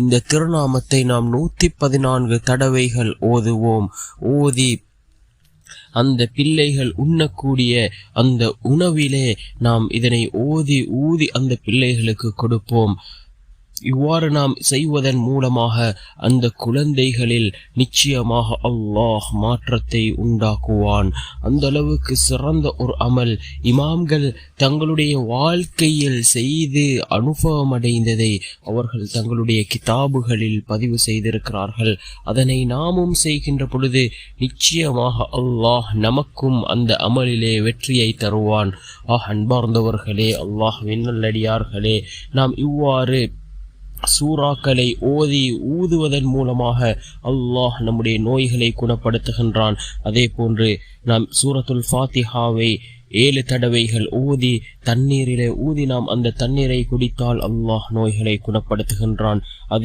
இந்த திருநாமத்தை நாம் நூத்தி பதினான்கு தடவைகள் ஓதுவோம். ஓதி அந்த பிள்ளைகள் உண்ணக்கூடிய அந்த உணவிலே நாம் இதனை ஓதி ஊதி அந்த பிள்ளைகளுக்கு கொடுப்போம். இவ்வாறு நாம் செய்வதன் மூலமாக அந்த குழந்தைகளில் நிச்சயமாக அல்லாஹ் மாற்றத்தை உண்டாக்குவான். அந்த அளவுக்கு சிறந்த ஒரு அமல் இமாம்கள் தங்களுடைய வாழ்க்கையில் செய்து அனுபவம் அடைந்ததை அவர்கள் தங்களுடைய கிதாபுகளில் பதிவு செய்திருக்கிறார்கள். அதனை நாமும் செய்கின்ற பொழுது நிச்சயமாக அல்லாஹ் நமக்கும் அந்த அமலிலே வெற்றியை தருவான். ஆஹ் அன்பார்ந்தவர்களே அல்லாஹ் நல்லடியார்களே நாம் இவ்வாறு சூறாக்களை ஓதி ஊதுவதன் மூலமாக அல்லாஹ் நம்முடைய நோய்களை குணப்படுத்துகின்றான். அதே போன்று நாம் சூரத்துல் ஃபாத்திஹாவை ஏழு தடவைகள் ஊதி தண்ணீரிலே ஊதி நாம் அந்த தண்ணீரை குடித்தால் அல்லாஹ் நோய்களை குணப்படுத்துகின்றான். அதே